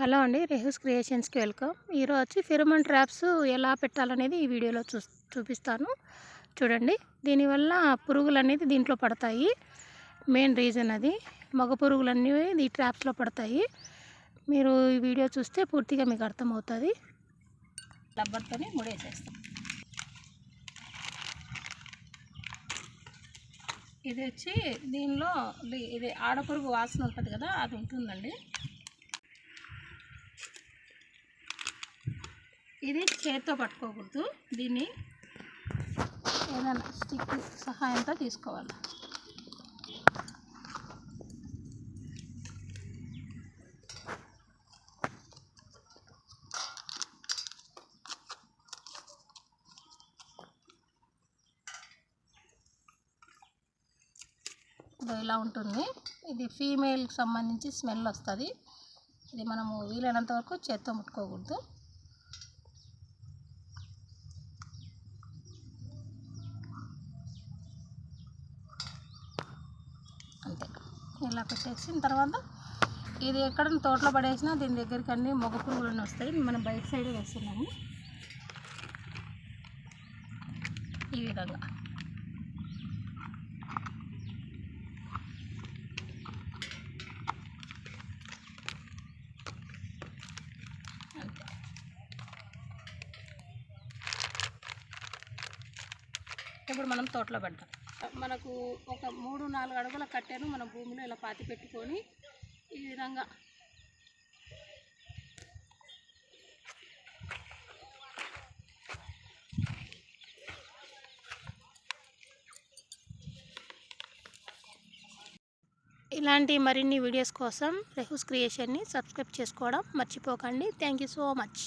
Hello అండి రెహూస్ క్రియేషన్స్కి welcome. ఈరోజు వచ్చి ఫిరమన్ ట్రాప్స్ ఎలా పెట్టాలనేది ఈ వీడియోలో చూ చూపిస్తాను. చూడండి దీనివల్ల పురుగులు అనేది దీంట్లో పడతాయి. మెయిన్ రీజన్ అది. మగ పురుగులు అన్నీ ఈ ట్రాప్స్లో పడతాయి. మీరు ఈ వీడియో చూస్తే పూర్తిగా మీకు అర్థమవుతుంది. రబ్బర్తోనే ముడేసేస్తాం. ఇది వచ్చి దీనిలో ఇది ఆడపురుగు వాసన ఉంటుంది కదా అది ఉంటుందండి. ఇది చేత్తో పట్టుకోకూడదు. దీన్ని ఏదైనా స్టిక్ సహాయంతో తీసుకోవాలి. ఇదో ఇలా ఉంటుంది. ఇది ఫీమేల్కి సంబంధించి స్మెల్ వస్తుంది. ఇది మనము వీలైనంత వరకు చేత్తో ముట్టుకోకూడదు. ఇలా పెట్టేసిన తర్వాత ఇది ఎక్కడ తోటలో పడేసినా దీని దగ్గరికి అన్ని మొగ పురుగులను వస్తాయి. మనం బయట సైడ్ వేస్తున్నాము. ఈ విధంగా. ఇప్పుడు మనం తోటలో పెడతాం. మనకు ఒక మూడు నాలుగు అడుగుల కట్టెను మన భూమిలో ఇలా పాతి పెట్టుకొని ఈ విధంగా ఇలాంటి మరిన్ని వీడియోస్ కోసం రెహూస్ క్రియేషన్ని సబ్స్క్రైబ్ చేసుకోవడం మర్చిపోకండి. Thank you so much